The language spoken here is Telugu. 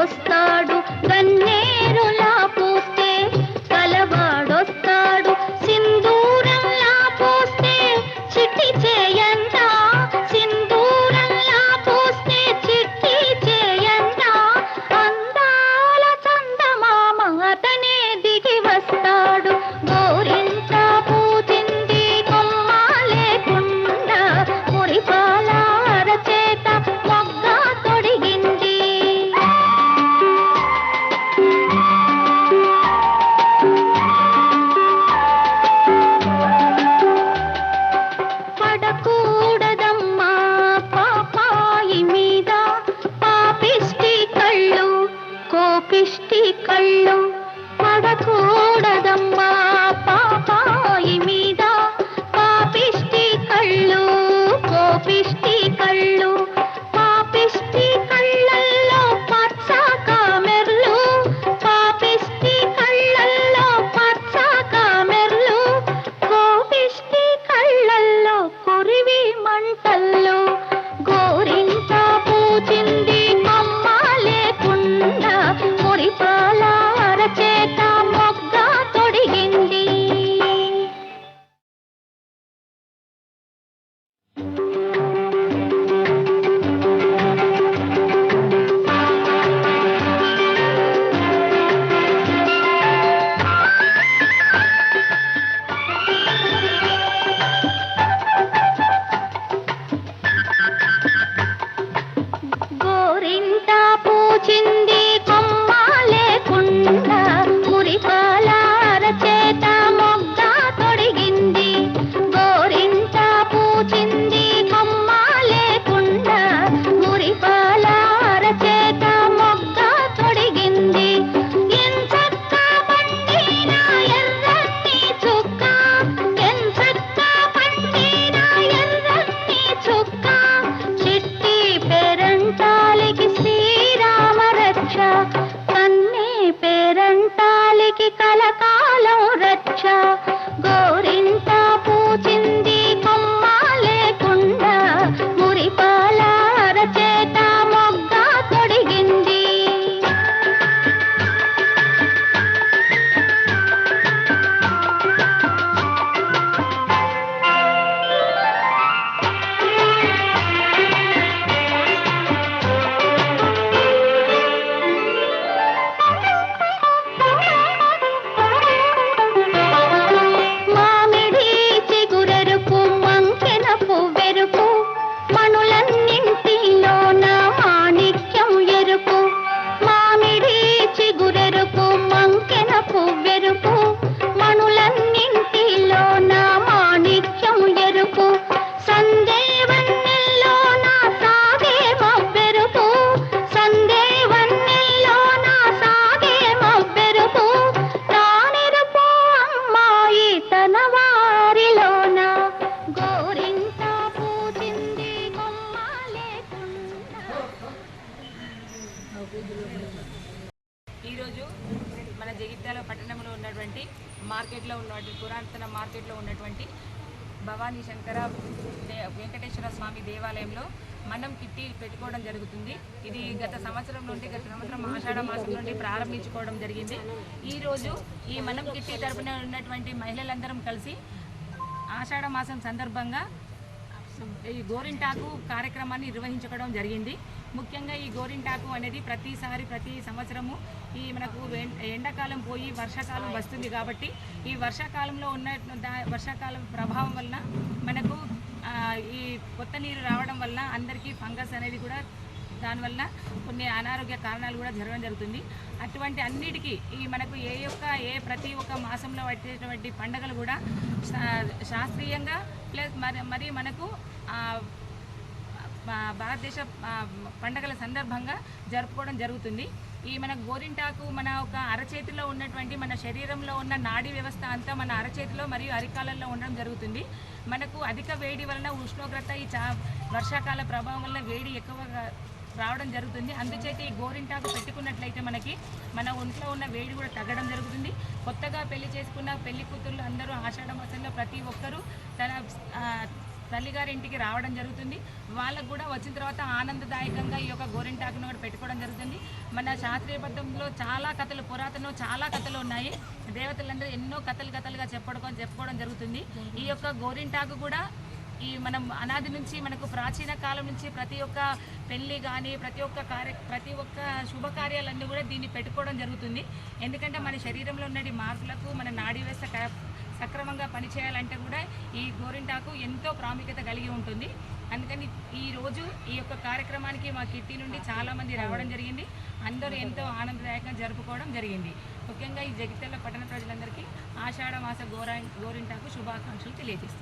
gostou? 今天。కన్నే పేరంటాలికి కలకాలం రచ్చ చిగురెరుపు మంకెన పువ్వెరుపు పట్టణంలో ఉన్నటువంటి మార్కెట్లో ఉన్నటువంటి పురాతన మార్కెట్లో ఉన్నటువంటి భవానీ శంకర వెంకటేశ్వర స్వామి దేవాలయంలో మనం కిట్టి పెట్టుకోవడం జరుగుతుంది. ఇది గత సంవత్సరం నుండి గత సంవత్సరం ఆషాఢ మాసం నుండి ప్రారంభించుకోవడం జరిగింది. ఈరోజు ఈ మనం కిట్టి తరపున ఉన్నటువంటి మహిళలందరం కలిసి ఆషాఢ మాసం సందర్భంగా ఈ గోరింటాకు కార్యక్రమాన్ని నిర్వహించుకోవడం జరిగింది. ముఖ్యంగా ఈ గోరింటాకు అనేది ప్రతిసారి ప్రతి సంవత్సరము ఈ మనకు ఎండాకాలం పోయి వర్షాకాలం వస్తుంది కాబట్టి ఈ వర్షాకాలంలో ఉన్న దా- వర్షాకాలం ప్రభావం వలన మనకు ఈ కొత్త నీరు రావడం వల్ల అందరికీ ఫంగస్ అనేది కూడా దానివల్ల కొన్ని అనారోగ్య కారణాలు కూడా జరగడం జరుగుతుంది. అటువంటి అన్నిటికీ ఈ మనకు ఏ యొక్క ఏ ప్రతి ఒక్క మాసంలో వచ్చేటువంటి పండుగలు కూడా శాస్త్రీయంగా ప్లస్ మరి మరి మనకు భారతదేశ పండుగల పండగల సందర్భంగా జరుపుకోవడం జరుగుతుంది. ఈ మన గోరింటాకు మన ఒక అరచేతిలో ఉన్నటువంటి మన శరీరంలో ఉన్న నాడీ వ్యవస్థ అంతా మన అరచేతిలో మరియు అరికాలల్లో ఉండడం జరుగుతుంది. మనకు అధిక వేడి వలన ఉష్ణోగ్రత ఈ చా వర్షాకాల ప్రభావం వల్ల వేడి ఎక్కువగా రావడం జరుగుతుంది. అందుచేత ఈ గోరింటాకు పెట్టుకున్నట్లయితే మనకి మన ఒంట్లో ఉన్న వేడి కూడా తగ్గడం జరుగుతుంది. కొత్తగా పెళ్ళి చేసుకున్న పెళ్ళి కూతుర్లు అందరూ ఆషాఢ మాసంలో ప్రతి ఒక్కరూ తన తల్లిగారింటికి రావడం జరుగుతుంది. వాళ్ళకు కూడా వచ్చిన తర్వాత ఆనందదాయకంగా ఈ యొక్క గోరింటాకును కూడా పెట్టుకోవడం జరుగుతుంది. మన శాస్త్రీయబద్ధంలో చాలా కథలు పురాతన చాలా కథలు ఉన్నాయి. దేవతలందరూ ఎన్నో కథలు కథలుగా చెప్పడం చెప్పుకోవడం జరుగుతుంది. ఈ యొక్క గోరింటాకు కూడా ఈ మనం అనాది నుంచి మనకు ప్రాచీన కాలం నుంచి ప్రతి ఒక్క పెళ్ళి కానీ ప్రతి ఒక్క కార్య ప్రతి ఒక్క శుభకార్యాలన్నీ కూడా దీన్ని పెట్టుకోవడం జరుగుతుంది. ఎందుకంటే మన శరీరంలో ఉన్న మార్పులకు మన నాడీ వ్యవస్థ క- సక్రమంగా పనిచేయాలంటే కూడా ఈ గోరింటాకు ఎంతో ప్రాముఖ్యత కలిగి ఉంటుంది. అందుకని ఈ రోజు ఈ యొక్క కార్యక్రమానికి మా కిట్టి నుండి చాలామంది రావడం జరిగింది. అందరూ ఎంతో ఆనందదాయకంగా జరుపుకోవడం జరిగింది. ముఖ్యంగా ఈ జగిత్యాల పట్టణ ప్రజలందరికీ ఆషాఢ మాస గోరా గోరింటాకు శుభాకాంక్షలు తెలియజేస్తున్నాను